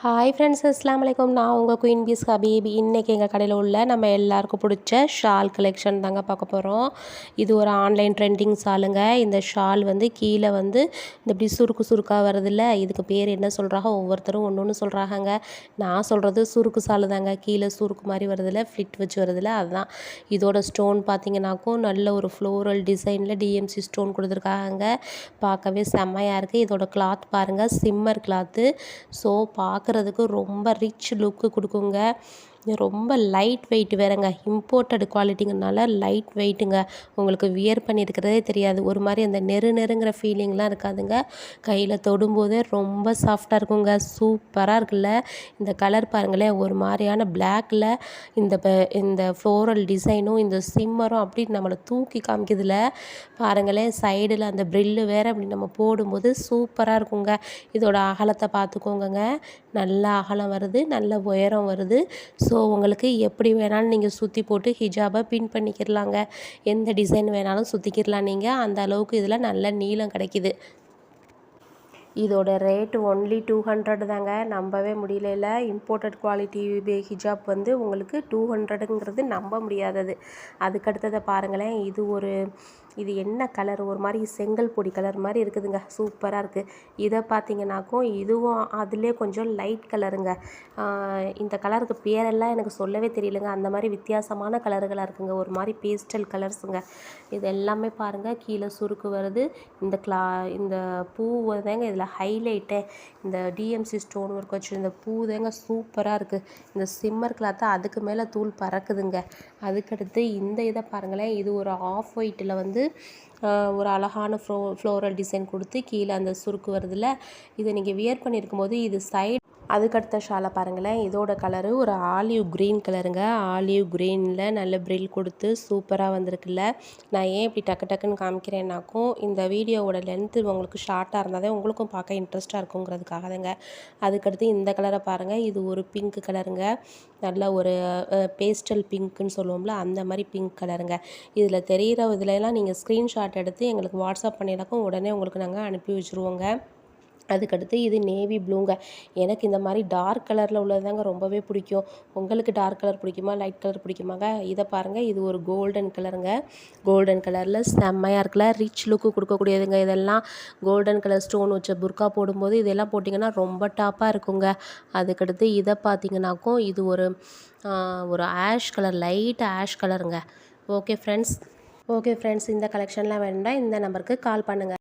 Hi friends இஸ்லாம் வலைக்கம் நான் உங்கள் குயின் பீஸ் ஹபீப் இன்றைக்கி எங்கள் கடையில் உள்ள நம்ம எல்லாருக்கும் பிடிச்ச ஷால் கலெக்ஷன் தாங்க பார்க்க போகிறோம் இது ஒரு ஆன்லைன் ட்ரெண்டிங் ஷாலுங்க இந்த ஷால் வந்து கீழே வந்து இந்த இப்படி சுருக்கு சுருக்காக வருதில்ல இதுக்கு பேர் என்ன சொல்கிறாங்க ஒவ்வொருத்தரும் ஒன்று ஒன்று சொல்கிறாங்க நான் சொல்கிறது சுருக்கு சாலு தாங்க. கீழே சுருக்கு மாதிரி வருதில்ல ஃப்ளிட் வச்சு வருதில்ல அதுதான். இதோட ஸ்டோன் பார்த்தீங்கன்னாக்கும் நல்ல ஒரு ஃப்ளோரல் டிசைனில் டிஎம்சி ஸ்டோன் கொடுத்துருக்காங்க பார்க்கவே செம்மையாக இருக்குது இதோட கிளாத் பாருங்கள் சிம்மர் கிளாத்து ஸோ பார்க்க பார்க்குறதுக்கு ரொம்ப ரிச் லுக்கு கொடுக்குங்க. ரொம்ப லைட் வெயிட் வேறுங்க. இம்போர்ட்டட் குவாலிட்டிங்கனால லைட் வெயிட்டுங்க உங்களுக்கு வியர் பண்ணியிருக்கிறதே தெரியாது. ஒரு மாதிரி அந்த நெரு நெருங்கிற ஃபீலிங்லாம் இருக்காதுங்க. கையில் தொடும்போதே ரொம்ப சாஃப்டாக இருக்குங்க. சூப்பராக இருக்குல்ல. இந்த கலர் பாருங்களேன். ஒரு மாதிரியான பிளாக்கில் இந்த இந்த ஃப்ளோரல் டிசைனும் இந்த சிம்மரும் அப்படி நம்மளை தூக்கி காமிக்கிறதுல பாருங்களேன். சைடில் அந்த ப்ரில்லு வேறு அப்படி நம்ம போடும்போது சூப்பராக இருக்குங்க. இதோட அகலத்தை பார்த்துக்கோங்க நல்ல அகலம் வருது நல்ல உயரம் வருது. ஸோ உங்களுக்கு எப்படி வேணாலும் நீங்கள் சுற்றி போட்டு ஹிஜாபை பின் பண்ணிக்கிடலாங்க எந்த டிசைன் வேணாலும் சுற்றிக்கிடலாம் நீங்கள் அந்த அளவுக்கு இதில் நல்ல நீளம் கிடைக்கிது. இதோட ரேட் ஒன்லி டூ ஹண்ட்ரட் தாங்க. நம்பவே முடியல இம்போர்ட்டட் குவாலிட்டி ஹிஜாப் வந்து உங்களுக்கு டூ ஹண்ட்ரடுங்கிறது நம்ப முடியாதது. அதுக்கடுத்ததை பாருங்களேன். இது ஒரு இது என்ன கலர் ஒரு மாதிரி செங்கல் பொடி கலர் மாதிரி இருக்குதுங்க. சூப்பராக இருக்குது இதை பார்த்தீங்கன்னாக்கும் இதுவும் அதிலே கொஞ்சம் லைட் கலருங்க இந்த கலருக்கு பேரெல்லாம் எனக்கு சொல்லவே தெரியலங்க. அந்த மாதிரி வித்தியாசமான கலர்களாக இருக்குங்க. ஒரு மாதிரி பேஸ்டல் கலர்ஸுங்க இது எல்லாமே பாருங்கள் கீழே சுருக்கு வருது. இந்த கிளா இந்த பூ தாங்க இதில் ஹைலைட்டே இந்த டிஎம்சி ஸ்டோன் ஒர்க் வச்சு இந்த பூ தாங்க சூப்பராக இருக்குது இந்த சிம்மர் கிளாத்தை அதுக்கு மேலே தூள் பறக்குதுங்க. அதுக்கடுத்து இந்த இதை பாருங்களேன். இது ஒரு ஆஃப் ஒயிட்டில் வந்து ஒரு அழகான ஃப்ளோ ஃப்ளோரல் டிசைன் கொடுத்து கீழே அந்த சுருக்கு வருதில்ல இதை நீங்கள் வியர் பண்ணியிருக்கும் போது இது சைட் அதுக்கடுத்த ஷாலை பாருங்களேன். இதோட கலரு ஒரு ஆலிவ் க்ரீன் கலருங்க ஆலிவ் க்ரீனில் நல்ல ப்ரில் கொடுத்து சூப்பராக வந்திருக்குல்ல. நான் ஏன் இப்படி டக்கு டக்குன்னு காமிக்கிறேன்னாக்கும் இந்த வீடியோவோட லென்த்து உங்களுக்கு ஷார்ட்டாக இருந்தால் தான் உங்களுக்கும் பார்க்க இன்ட்ரெஸ்ட்டாக இருக்குங்கிறதுக்காக தாங்க. அதுக்கடுத்து இந்த கலரை பாருங்கள் இது ஒரு பிங்க் கலருங்க நல்ல ஒரு பேஸ்டல் பிங்க்குன்னு சொல்லுவோம்ல அந்த மாதிரி பிங்க் கலருங்க இதில் தெரிகிற இதுலலாம் நீங்கள் ஸ்க்ரீன்ஷாட் எடுத்து எங்களுக்கு வாட்ஸ்அப் பண்ணினாக்கும் உடனே உங்களுக்கு நாங்கள் அனுப்பி வச்சுருவோங்க. அதுக்கடுத்து இது நேவி ப்ளூங்க. எனக்கு இந்த மாதிரி டார்க் கலரில் உள்ளது தாங்க ரொம்பவே பிடிக்கும். உங்களுக்கு டார்க் கலர் பிடிக்குமா லைட் கலர் பிடிக்குமாங்க? இதை பாருங்கள் இது ஒரு கோல்டன் கலருங்க கோல்டன் கலரில் செம்மையாக இருக்குல்ல ரிச் லுக்கு கொடுக்கக்கூடியதுங்க. இதெல்லாம் கோல்டன் கலர் ஸ்டோன் வச்ச புர்கா போடும்போது இதெல்லாம் போட்டிங்கன்னா ரொம்ப டாப்பாக இருக்குங்க. அதுக்கடுத்து இதை பார்த்தீங்கன்னாக்கும் இது ஒரு ஒரு ஆஷ் கலர் லைட் ஆஷ் கலருங்க ஓகே ஃப்ரெண்ட்ஸ் ஓகே ஃப்ரெண்ட்ஸ் இந்த கலெக்ஷன்லாம் வேணும்னா இந்த நம்பருக்கு கால் பண்ணுங்கள்